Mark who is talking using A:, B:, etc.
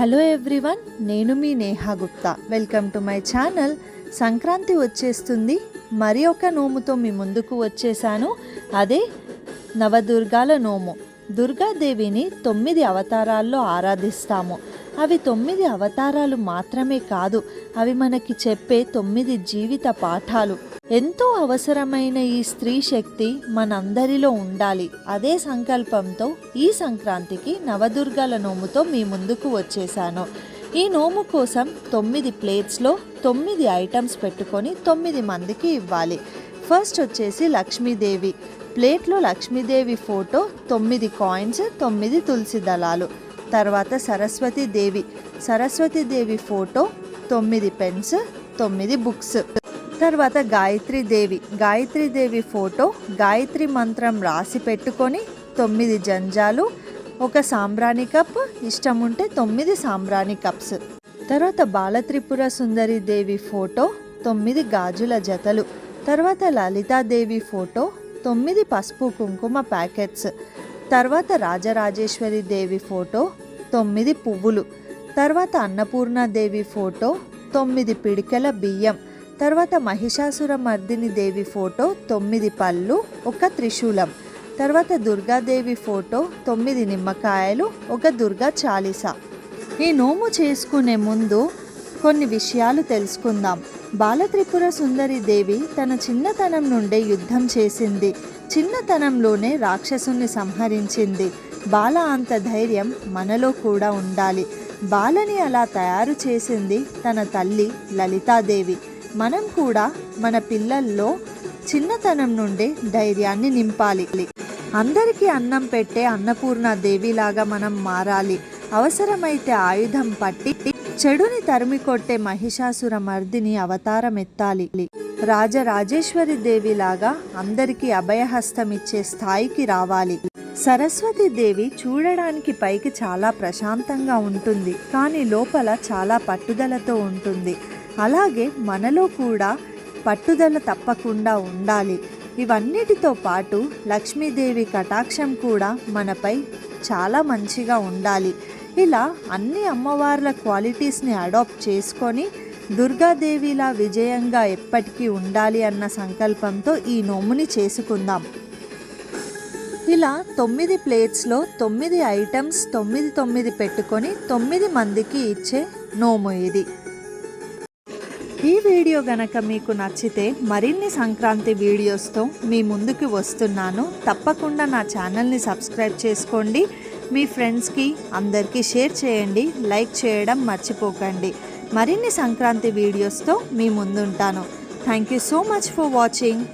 A: Hello everyone నేను మీ Neha Gupta. Welcome to my channel Sankranti వచ్చేస్తుంది. మరి ఒక నోముతో మీ ముందుకు వచ్చేసాను. అదే నవదుర్గాల నోము. దుర్గాదేవిని తొమ్మిది అవతారాల్లో ఆరాధిస్తాము. అవి తొమ్మిది అవతారాలు మాత్రమే కాదు అవి మనకి చెప్పే తొమ్మిది జీవిత పాఠాలు. ఎంతో అవసరమైన ఈ స్త్రీ శక్తి మనందరిలో ఉండాలి. అదే సంకల్పంతో ఈ సంక్రాంతికి నవదుర్గాల నోముతో మీ ముందుకు వచ్చేసాను. ఈ నోము కోసం తొమ్మిది ప్లేట్స్లో తొమ్మిది ఐటమ్స్ పెట్టుకొని తొమ్మిది మందికి ఇవ్వాలి. ఫస్ట్ వచ్చేసి లక్ష్మీదేవి. ప్లేట్లో లక్ష్మీదేవి ఫోటో తొమ్మిది కాయిన్స్ తొమ్మిది తులసి దళాలు. తర్వాత సరస్వతి దేవి. సరస్వతి దేవి ఫోటో తొమ్మిది పెన్స్ తొమ్మిది బుక్స్. తర్వాత గాయత్రి దేవి. గాయత్రి దేవి ఫోటో గాయత్రి మంత్రం రాసి పెట్టుకొని తొమ్మిది జంజాలు ఒక సాంబ్రాణి కప్ ఇష్టం ఉంటే తొమ్మిది సాంబ్రాణి కప్స్. తర్వాత బాలత్రిపుర సుందరి దేవి ఫోటో తొమ్మిది గాజుల జతలు. తర్వాత లలితాదేవి ఫోటో తొమ్మిది పసుపు కుంకుమ ప్యాకెట్స్. తర్వాత రాజరాజేశ్వరి దేవి ఫోటో తొమ్మిది పువ్వులు. తర్వాత అన్నపూర్ణాదేవి ఫోటో తొమ్మిది పిడికెల బియ్యం. తర్వాత మహిషాసుర మర్దిని దేవి ఫోటో తొమ్మిది పళ్ళు ఒక త్రిశూలం. తర్వాత దుర్గాదేవి ఫోటో తొమ్మిది నిమ్మకాయలు ఒక దుర్గా చాలీస. ఈ నోము చేసుకునే ముందు కొన్ని విషయాలు తెలుసుకుందాం. బాలత్రిపుర సుందరి దేవి తన చిన్నతనం నుండే యుద్ధం చేసింది. చిన్నతనంలోనే రాక్షసుని సంహరించింది. బాల అంత ధైర్యం మనలో కూడా ఉండాలి. బాలని అలా తయారు చేసింది తన తల్లి లలితాదేవి. మనం కూడా మన పిల్లల్లో చిన్నతనం నుండే ధైర్యాన్ని నింపాలి. అందరికీ అన్నం పెట్టే అన్నపూర్ణ దేవిలాగా మనం మారాలి. అవసరమైతే ఆయుధం పట్టి చెడుని తరిమి కొట్టే మహిషాసుర మర్దిని అవతారం ఎత్తాలి రాజరాజేశ్వరి దేవిలాగా అందరికీ అభయహస్తం ఇచ్చే స్థాయికి రావాలి. సరస్వతి దేవి చూడడానికి పైకి చాలా ప్రశాంతంగా ఉంటుంది. కానీ లోపల చాలా పట్టుదలతో ఉంటుంది. అలాగే మనలో కూడా పట్టుదల తప్పకుండా ఉండాలి. ఇవన్నిటితో పాటు లక్ష్మీదేవి కటాక్షం కూడా మనపై చాలా మంచిగా ఉండాలి. ఇలా అన్ని అమ్మవార్ల క్వాలిటీస్ని అడాప్ట్ చేసుకొని దుర్గాదేవిలా విజయంగా ఎప్పటికీ ఉండాలి అన్న సంకల్పంతో ఈ నోముని చేసుకుందాం. ఇలా తొమ్మిది ప్లేట్స్లో తొమ్మిది ఐటమ్స్ తొమ్మిది తొమ్మిది పెట్టుకొని తొమ్మిది మందికి ఇచ్చే నోము ఇది. ఈ వీడియో గనక మీకు నచ్చితే మరిన్ని సంక్రాంతి వీడియోస్తో మీ ముందుకు వస్తున్నాను. తప్పకుండా నా ఛానల్ని సబ్స్క్రైబ్ చేసుకోండి. మీ ఫ్రెండ్స్కి అందరికీ షేర్ చేయండి లైక్ చేయడం మర్చిపోకండి. మరిన్ని సంక్రాంతి వీడియోస్తో మీ ముందుంటాను. Thank you so much for watching.